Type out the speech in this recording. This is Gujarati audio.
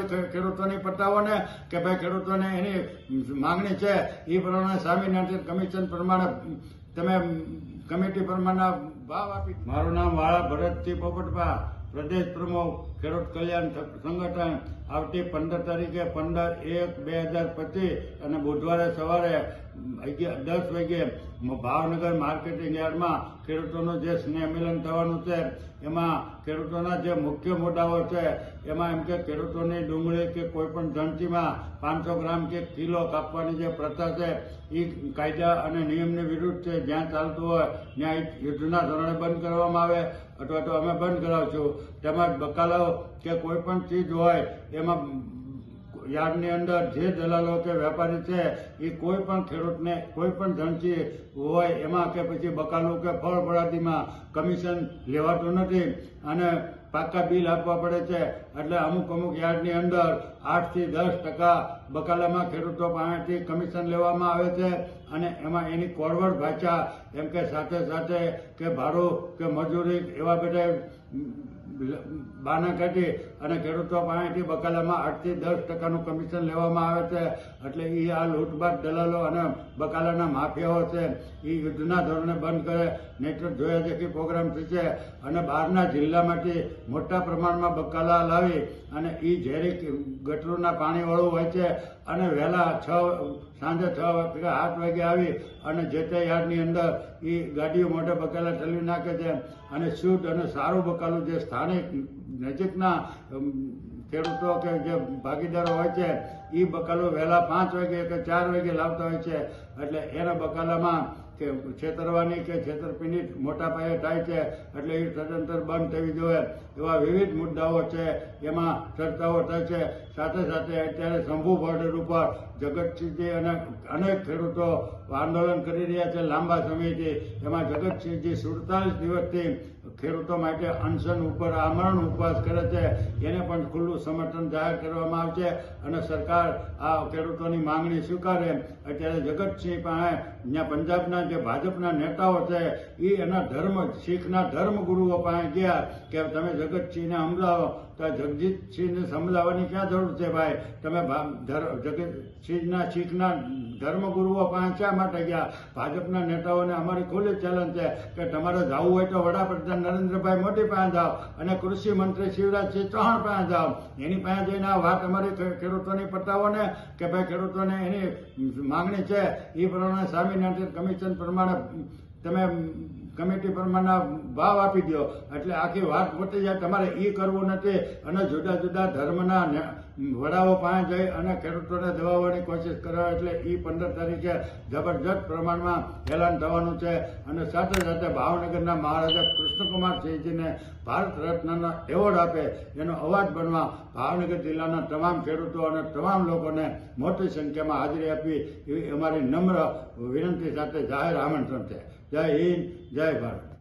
ખેડૂતોની પટ્ટાઓને કે ભાઈ ખેડૂતોને એની માંગણી છે એ પ્રમાણે સ્વામિનારાયણ કમિશન પ્રમાણે તમે કમિટી પ્રમાણે ભાવ આપી મારું નામ વાળા ભરતસિંહ પોપટભા, પ્રદેશ પ્રમુખ, ખેડૂત કલ્યાણ સંગઠન. આવતી પંદર તારીખે પંદર એક બે હજાર પચીસ અને બુધવારે સવારે અગિયાર, દસ વાગે ભાવનગર માર્કેટિંગ યાર્ડમાં ખેડૂતોનું જે સ્નેહ મિલન થવાનું છે, એમાં ખેડૂતોના જે મુખ્ય મુદ્દાઓ છે, એમાં એમ કે ખેડૂતોની ડુંગળી કે કોઈપણ ધનચીમાં પાંચસો ગ્રામ કે કિલો કાપવાની જે પ્રથા છે એ કાયદા અને નિયમની વિરુદ્ધ છે, જ્યાં ચાલતું હોય, ત્યાં યુદ્ધના ધોરણે બંધ કરવામાં આવે, અથવા તો અમે બંધ કરાવશું. તેમજ બકાલો કે કોઈ પણ ચીજ હોય, એમાં યાર્ડની અંદર જે દલાલો કે વેપારી છે, એ કોઈ પણ ખેડૂતને, કોઈ પણ ધનચી હોય એમાં કે પછી બકાલું કે ફળ ફળાદીમાં કમિશન લેવાતું નથી અને પાકા બિલ આપવા પડે છે. એટલે અમુક અમુક યાર્ડની અંદર આઠથી દસ ટકા બકાલામાં ખેડૂતો પાસેથી કમિશન લેવામાં આવે છે અને એમાં એની કોરવડ ભાષા એમ કે સાથે સાથે કે ભાડું કે મજૂરી એવા બધા બાના કાઢી અને ખેડૂતો પાસેથી બકાલામાં આઠથી દસ ટકાનું કમિશન લેવામાં આવે છે. એટલે એ આ લૂંટબાટ દલાલો અને બકાલાના માફિયાઓ છે એ યુદ્ધના ધોરણે બંધ કરે. નહીતર જોયા દેખી પ્રોગ્રામ થશે અને બહારના જિલ્લામાંથી મોટા પ્રમાણમાં બકાલા લાવી અને એ ઝેરી ગટરોના પાણીવાળું હોય છે અને વહેલા છ, સાંજે છ વાગે આઠ વાગે આવી અને જે તે યાર્ડની અંદર એ ગાડીઓ મોટે બકાલા ઠલવી નાખે છે અને શુદ્ધ અને સારું બકાલું જે સ્થાનિક નજીકના ખેડૂતો કે જે ભાગીદારો હોય છે એ બકાલો વહેલા પાંચ વાગે કે ચાર વાગે લાવતા હોય છે. એટલે એના બકાલામાં કે છેતરવાની કે છેતરપિંડી મોટા પાયે થાય છે. એટલે એ સદંતર બંધ થવી જોઈએ. એવા વિવિધ મુદ્દાઓ છે. એમાં ચર્ચાઓ થાય છે. સાથે સાથે અત્યારે શંભુ બોર્ડર ઉપર જગતસિંહજી અને અનેક ખેડૂતો આંદોલન કરી રહ્યા છે લાંબા સમયથી. એમાં જગતસિંહજી સુડતાલીસ દિવસથી ખેડૂતો માટે અનશન ઉપર, આમરણ ઉપવાસ કરે છે. એને પણ ખુલ્લું સમર્થન જાહેર કરવામાં આવશે અને સરકાર આ ખેડૂતોની માંગણી સ્વીકારે અત્યારે જગતસિંહ પાસે ત્યાં પંજાબના જે ભાજપના નેતાઓ છે, એ એના ધર્મ, શીખના ધર્મગુરુઓ પાસે ગયા કે તમે જગતસિંહને સમજાવો. તો જગજીતસિંહને સમજાવવાની ક્યાં જરૂર છે ભાઈ? તમે જગતસિંહના, શીખના ધર્મગુરુઓ પાસે શા માટે ગયા? ભાજપના નેતાઓને અમારી ખુલ્લી ચેલેન્જ છે કે તમારે જવું હોય તો વડાપ્રધાન નરેન્દ્રભાઈ મોદી પાસે જાઓ અને કૃષિ મંત્રી શિવરાજસિંહ ચૌહાણ પાસે જાઓ. એની પાસે જઈને આ વાત અમારી ખેડૂતોની પતાવો ને કે ભાઈ ખેડૂતોને એની માંગણી છે. એ પ્રમાણે સ્વામિનારાયણ કમિશન પ્રમાણે તમે કમિટી પ્રમાણના ભાવ આપી દો. એટલે આખી વાત પતી જાય, તમારે એ કરવું નથી. અને જુદા જુદા ધર્મના વડાઓ પાસે જઈ અને ખેડૂતોને દબાવવાની કોશિશ કરવા. એટલે એ પંદર તારીખે જબરજસ્ત પ્રમાણમાં એલાન થવાનું છે. અને સાથે સાથે ભાવનગરના મહારાજા કૃષ્ણકુમારસિંહજીને ભારત રત્નનો એવોર્ડ આપે. એનો અવાજ બનવા ભાવનગર જિલ્લાના તમામ ખેડૂતો અને તમામ લોકોને મોટી સંખ્યામાં હાજરી આપી. એવી અમારી નમ્ર વિનંતી સાથે જાહેર આમંત્રણ છે. જય હિન્દ, જય ભારત